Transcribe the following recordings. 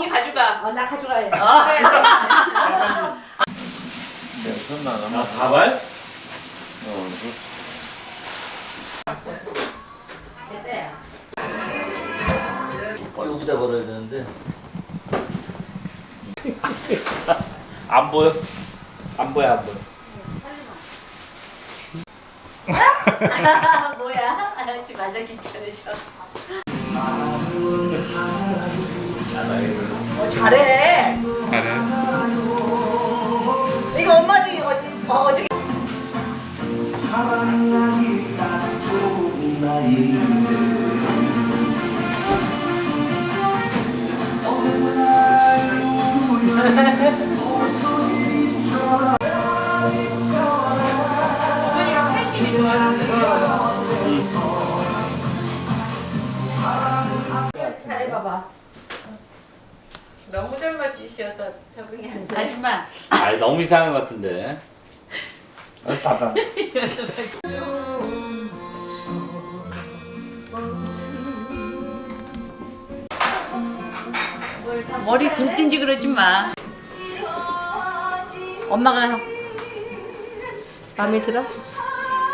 이 가져가. 어, 나 가져가야 돼. 손나 남아. 가발? 어. 됐대. 어, 여기다 걸어야 되는데. 안 보여? 안 보여, 안 보여. 뭐야? 지금 와서 귀찮으셔. 어, 잘해. 잘해. 이거 엄마도 이거 어제 어, 어저께 어머니가 80이 좋아하셨어요. 잘해봐봐. 너무 잘 맞추셔서 적응이 안 돼. 아줌마. 아, 너무 이상한 것 같은데. 닫아. 머리 굴든지 그러지 마. 엄마가 마음에 들어?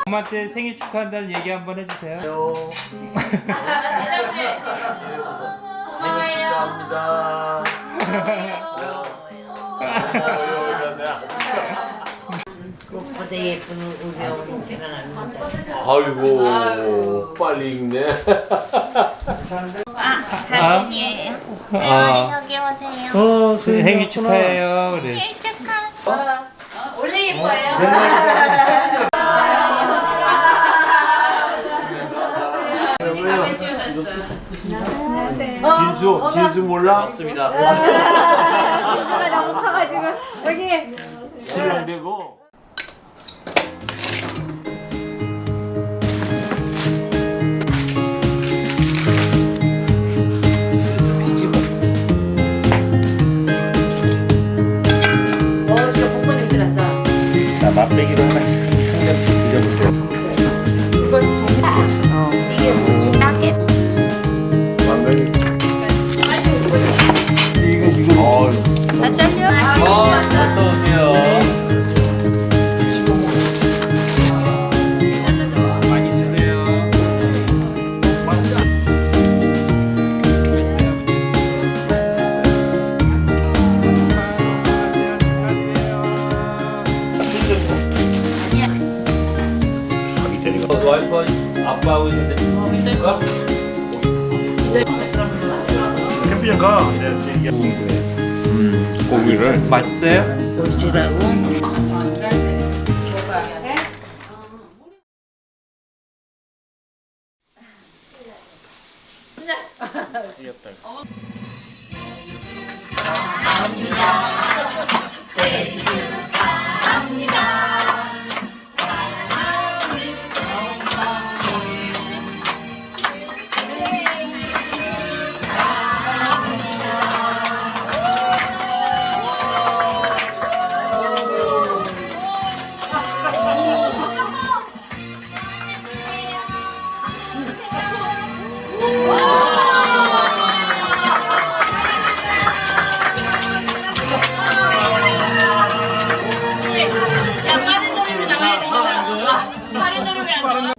엄마한테 생일 축하한다는 얘기 한번 해주세요. 생일 축하합니다. 꽃보다 예쁜 우리 어머니 생각납니다. 아이고 빨리 읽네. 아, 다준이에요. 아, 저기 오세요. 어, 생일 축하해요. 그래. 생일 축하. 어, 원래 예뻐요. 밤에 씌워놨어. 진수 진수 몰라? 맞습니다. 진수가 너무 커가지고 여기 실명되 너 와이프 아빠하고 있는데 어, 힘들까? 캠핑 가 이래야지 음, 고기를 음, 맛있어요? 귀엽다. ¡Para no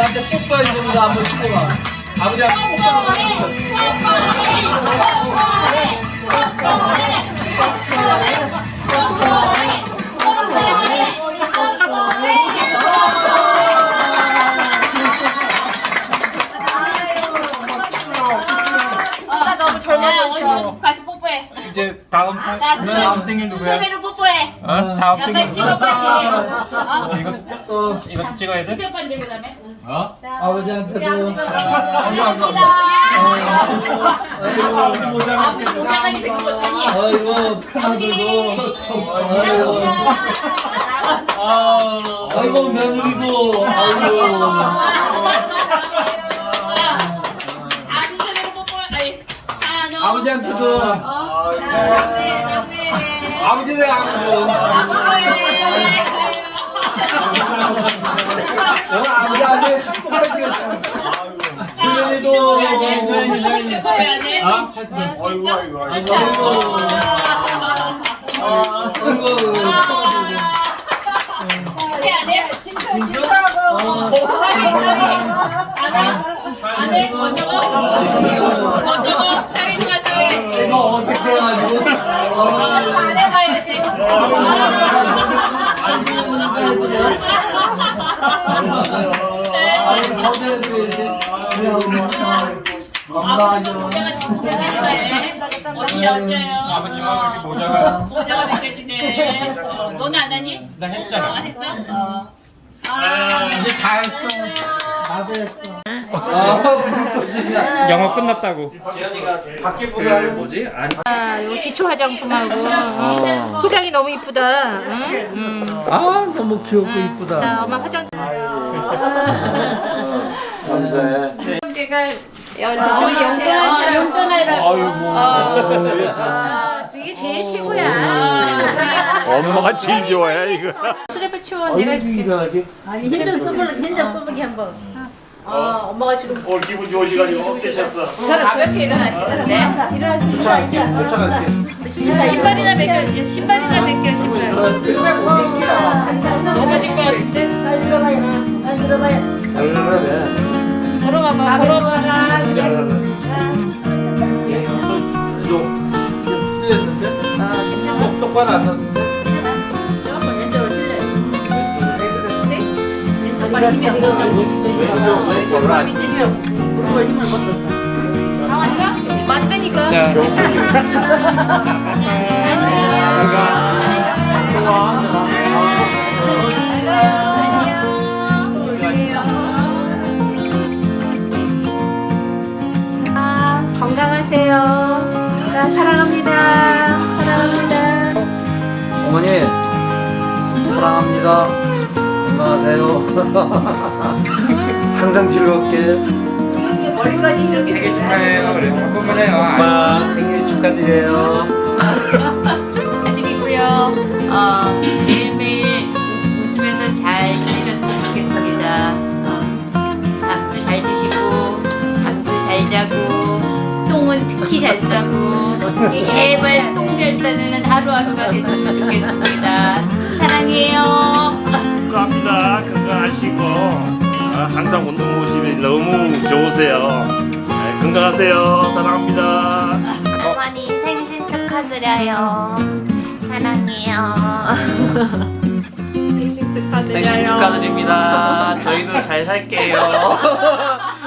엄마한테 뽀뽀해 주는 거 한번 해봐. 아버지한테 뽀뽀해. 나 너무 젊어졌어. 가서 뽀뽀해. 이제 다음 생 나 다음 생일 누구야? 수세미로 뽀뽀해. 어? 다음 야, 생일. 어? 이거 또 이것도 찍어야 돼? 찍어 빨리 그다음에. 어? 아버지한테도. 아버지 모자 모자만이 되고 못하니. 아이고 큰 아들도 아이고 아이고 며느리도 아이고 아. 아 어. 명매 명매. 아버지 왜안 해줘? 어, 아버지 아주 행복하시겠다. 수연이도 아, 아이고 아이고 아이고. 아이고 안해 먼저 가. 먼저 아이고 저들도 이제 아버지 모자가 모자가 해. 어디야 어째요? 아버지만 이렇게 모자가 모자가 느껴지네. 어, 너는 안 하니? 나 했잖아. 어, 했어? 어. 아. 이제 다 했어. 나도 했어. 아, 영어 끝났다고. 지현이가 밖에 보면 뭐지? 안 아, 요 기초 화장품하고 어. 포장이 너무 이쁘다. 응? 음. 아 너무 귀엽고 이쁘다. 자, 엄마 화장. 감사해. 제가 우리 용돈 용돈하라. 아, 이게 제일 최고야. 엄마가 제일 좋아해 이거. 스트랩을 치워 내가 해줄게. 아니 힘좀 써볼래 힘좀 써보게 한번. 아, 엄마가 지금 오늘 기분 좋으시가지고 어깨셨어. 가볍게 일어나시는데. 일어날 수 있어. 신발이나 벗겨. 신발이나 벗겨 신발. 넘어질 것 같은데. 잘 들어봐요. 잘 나가네. 걸어가봐. 걸어봐라. 쓰였는데? 똑바로 안 섰는데? 조금 왼쪽으로 실래. 왜 그렇지? 왼쪽으로 힘이 안 가. 왼쪽 왼쪽으로 안. 그걸 힘을 못 썼어. 상황이가? 맞다니까. 자, 사랑합니다. 건강하세요. 항상 즐겁게. 머리까지 이렇게 생일 축하해요. 그래, 한번만 해요. 엄마 생일 축하드려요. 드리고요. 어, 매일매일 웃으면서 잘 지내셨으면 좋겠습니다. 어, 밥도 잘 드시고, 잠도 잘 자고, 똥은 특히 잘 싸고, 제발 똥 잘 싸는 하루하루가 됐으면 좋겠습니다. 사랑해요. 축하합니다. 건강하시고 아, 항상 운동 모습이 너무 좋으세요. 네, 건강하세요. 사랑합니다. 어머니 생신 축하드려요. 사랑해요. 생신 축하드립니다. 저희도 잘 살게요.